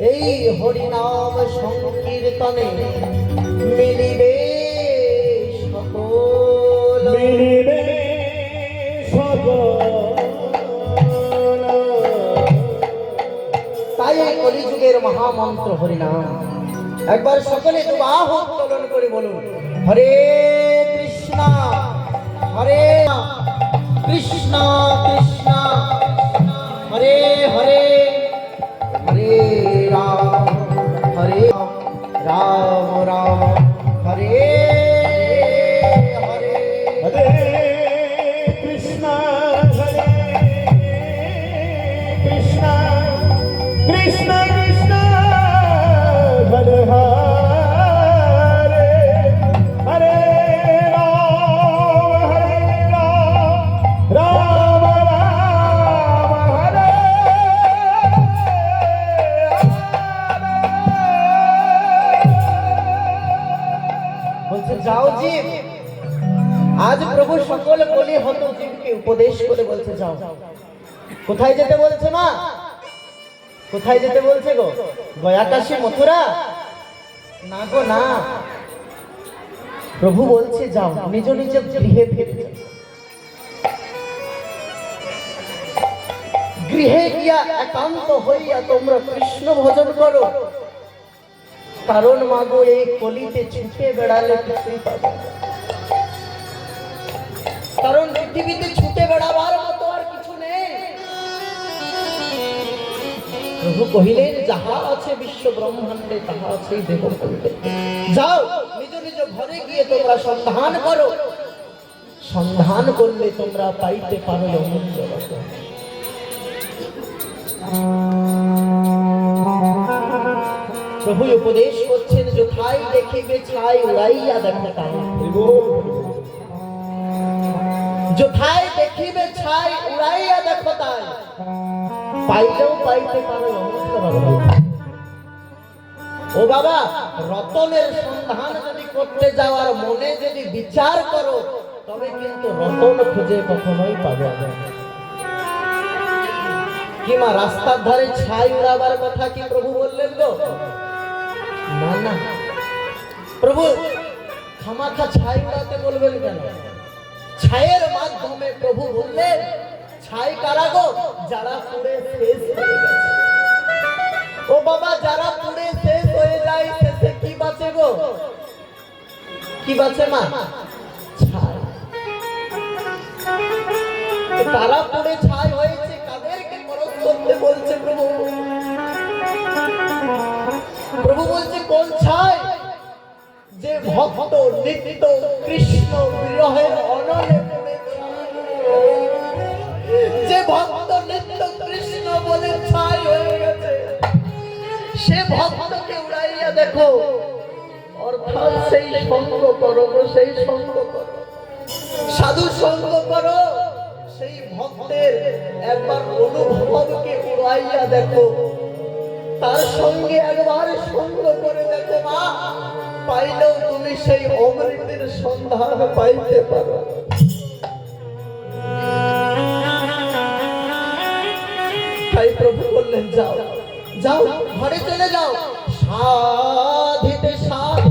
এই হরিনাম সংকীর্তনে মিলিবে সকল। মিলিবে সকল। তাই এই কলিযুগের মহামন্ত্র হরিনাম। একবার সকলে দুবাহ উত্তোলন করে বলুন হরে আজ প্রভু সকল বলি হত জীবকে উপদেশ করে বলছে, যাও। কোথায় যেতে বলছে মা? কোথায় যেতে বলছে গো? গয়াকাশী মথুরা? না গো, না। প্রভু বলছে, যাও, নিজ নিজ গৃহে ফিরে। গৃহে গিয়া একান্ত হইয়া তোমরা কৃষ্ণ ভজন করো। কারণ মাগো, এই কলিতে ছুটে বেড়ালে কিছুই পাবে কারণ পৃথিবীতে ছুটে বেড়াবার মতো আর কিছু নেই। প্রভু কহিলেন, যাহা আছে বিশ্ব ব্রহ্মাণ্ডে, তাহা আছে দেব যাও, নিজ নিজ ঘরে গিয়ে তোমরা সন্ধান করো। সন্ধান করলে তোমরা পাইতে পারো অমূল্য রতন। প্রভু উপদেশ করছেন যথাই দেখিবে ছাই উড়াইয়া যথাই দেখিবে ছাই উড়াইয়া দেখো তাই। পাইতে পারো। ও বাবা, রতনের সন্ধান যদি করতে যাওয়ার মনে যদি বিচার করো, তবে কিন্তু রতন খুঁজে কখনোই পাবে কিমা, রাস্তার ধারে ছাই উড়াবার কথা কি প্রভু বললেন গো? না না। প্রভু খামাখা ছাই উড়াতে বলবেন কেন? ছায়ের মাধ্যমে প্রভু বললেন ছাই কারা গো? যারা পুড়ে শেষ হয়ে গেছে। ও বাবা, যারা পুড়ে শেষ হয়ে যায়, শেষে কি বাঁচে গো? কি বাঁচে মা? ছাই। তারা পুড়ে ছাই ভক্ত নিত্য কৃষ্ণ বিরহের অনলে যে ভক্ত নিত্য কৃষ্ণ বলে ছাই হয়ে গেছে, সে ভক্তকে উড়াইয়া দেখো। অর্থাৎ সেই সঙ্গ করো সেই সঙ্গ করো। সাধু সঙ্গ করো, সেই ভক্তের একবার অনুভবকে উড়াইয়া দেখো। তার সঙ্গে একবার সঙ্গ করে দেখো মা। পাইলেও তুমি সেই অমৃতের সন্ধান পাইতে পারো। তাই প্রভু বললেন, যাও যাও, ঘরে চলে যাও। সাধু